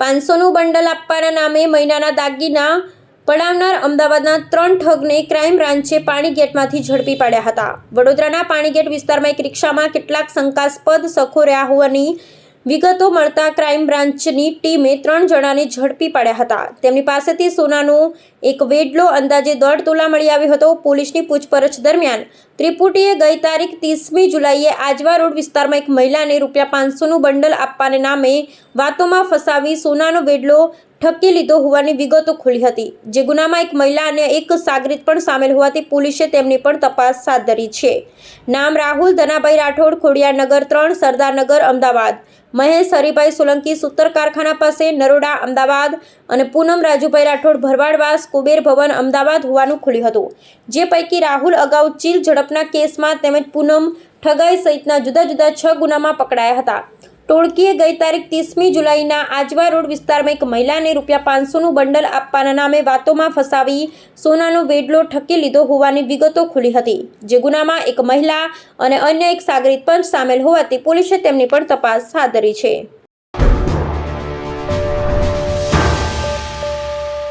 પાંચસોનું bundle આપવાના નામે મહિનાના દાગીના પડાવનાર અમદાવાદના ત્રણ ઠગને ક્રાઇમ બ્રાન્ચે પાણીગેટમાંથી ઝડપી પાડ્યા હતા. વડોદરાના પાણીગેટ વિસ્તારમાં એક રિક્ષામાં કેટલાક શંકાસ્પદ સખો રહ્યા હોવાની વિગતો મળતા ક્રાઇમ બ્રાન્ચની ટીમે ત્રણ જણાને ઝડપી પાડ્યા હતા. તેમની પાસેથી સોનાનો એક વેડલો અંદાજે દોઢ તોલા મળી આવ્યો હતો. પોલીસની પૂછપરછ દરમિયાન ત્રિપુટીએ ગઈ તારીખ ત્રીસમી જુલાઈએ આજવા રોડ વિસ્તારમાં એક મહિલાને રૂપિયા પાંચસોનું બંડલ આપવાને નામે વાતોમાં ફસાવી સોનાનો વેડલો ઠપકી લીધો હોવાની વિગતો ખુલી હતી. જે ગુનામાં એક મહિલા અને એક સાગરીત પણ સામેલ હોવાથી પોલીસે તેમની પણ તપાસ હાથ ધરી છે. નામ રાહુલ, ધનાભાઈ રાઠોડ, ખોડિયારનગર ત્રણ, સરદારનગર, અમદાવાદ. મહેશ, હરિભાઈ સોલંકી સૂતર કારખાના પાસે નરોડા, અમદાવાદ અને પૂનમ, રાજુભાઈ રાઠોડ ભરવાડવાસ કુબેર ભવન, અમદાવાદ હોવાનું ખુલ્યું હતું. જે પૈકી રાહુલ અગાઉ ચીલ ઝડપના કેસમાં તેમજ પૂનમ ઠગાઈ સહિતના જુદા જુદા છ ગુનામાં પકડાયા હતા. ટોળકીએ ગઈ તારીખ ત્રીસમી જુલાઈના આજવા રોડ વિસ્તારમાં એક મહિલાને રૂપિયા પાંચસોનું બંડલ આપવાના નામે વાતોમાં ફસાવી સોનાનો વેડલો ઠકી લીધો હોવાની વિગતો ખુલી હતી. જે ગુનામાં એક મહિલા અને અન્ય એક સાગરીત પણ સામેલ હોવાથી પોલીસે તેમની પણ તપાસ હાથ ધરી છે.